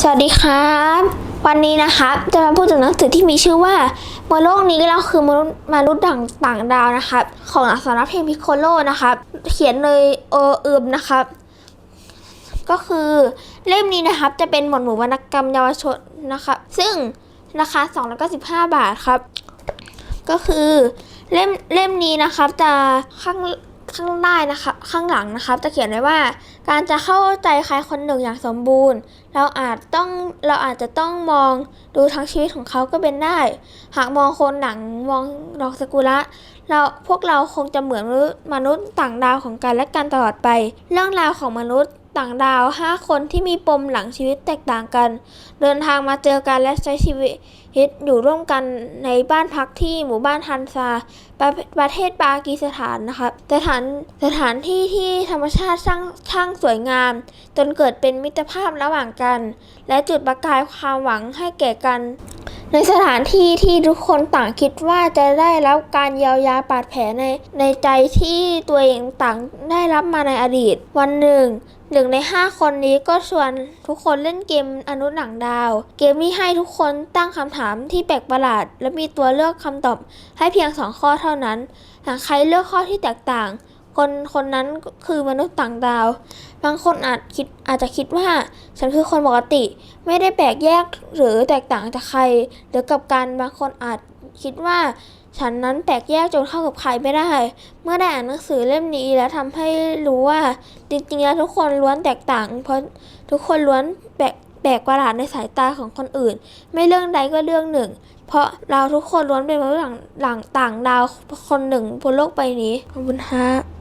สวัสดีครับ วันนี้นะครับจะมาพูดถึงหนังสือที่มีชื่อว่าบนโลกนี้เราคือมนุษย์มนุษย์ต่างต่างดาวนะครับ ของอักษรเพลงพิโคโลนะครับ เขียนโดยโอเอิมนะครับ ก็คือเล่มนี้นะครับจะเป็นหมวดหมู่วรรณกรรมเยาวชนนะครับซึ่งราคา295 บาทครับ ก็คือเล่มเล่มนี้นะครับจะข้าง ข้างใต้นะคะข้างหลังนะครับ จะเขียนไว้ว่า การจะเข้าใจใครคนหนึ่งอย่างสมบูรณ์ เราอาจต้องเราอาจจะต้องมองดูทั้งชีวิตของเขาก็เป็นได้ หากมองคนหนังมองดอกสกุระเราพวกเราคงจะเหมือนมนุษย์มนุษย์ต่างดาวของกันและกันตลอดไป เรื่องราวของมนุษย์ ต่างดาว 5 คนที่มีปมหลังชีวิตแตกต่างกัน เดินทางมาเจอกันและใช้ชีวิตอยู่ร่วมกันในบ้านพักที่หมู่บ้านฮันซาประประเทศปากีสถานนะครับสถานสถานที่ที่ธรรมชาติช่างช่างสวยงาม จนเกิดเป็นมิตรภาพระหว่างกัน และจุดประกายความหวังให้แก่กัน ในสถานที่ที่ทุกคนต่างคิดว่าจะได้รับการเยียวยาบาดแผลในในใจที่ตัวเองต่างได้รับมาในอดีต วันหนึ่งหนึ่งในห้าคนนี้ก็ชวนทุกคนเล่นเกมอนุหนังดาว เกมที่ให้ทุกคนตั้งคำถามที่แปลกประหลาด และมีตัวเลือกคำตอบให้เพียงสองข้อเท่านั้น หากใครเลือกข้อที่แตกต่าง คนคนนั้นคือมนุษย์ต่างดาว บางคนอาจคิดอาจจะคิดว่า ฉันคือคนปกติ ไม่ได้แปลกแยกหรือแตกต่างจากใคร หรือกับการบางคนอาจคิดว่า ฉันนั้นแปลกแยกจนเข้ากับใครไม่ได้ เมื่อได้อ่านหนังสือเล่มนี้แล้วทำให้รู้ว่า จริงๆแล้วทุกคนล้วนแตกต่าง เพราะทุกคนล้วนแปลกแปลกประหลาดในสายตาของคนอื่น ไม่เรื่องใดก็เรื่องหนึ่ง เพราะเราทุกคนล้วนเป็นมนุษย์หลังหลังต่างดาวคนหนึ่งบนโลกใบนี้ขอบคุณฮะ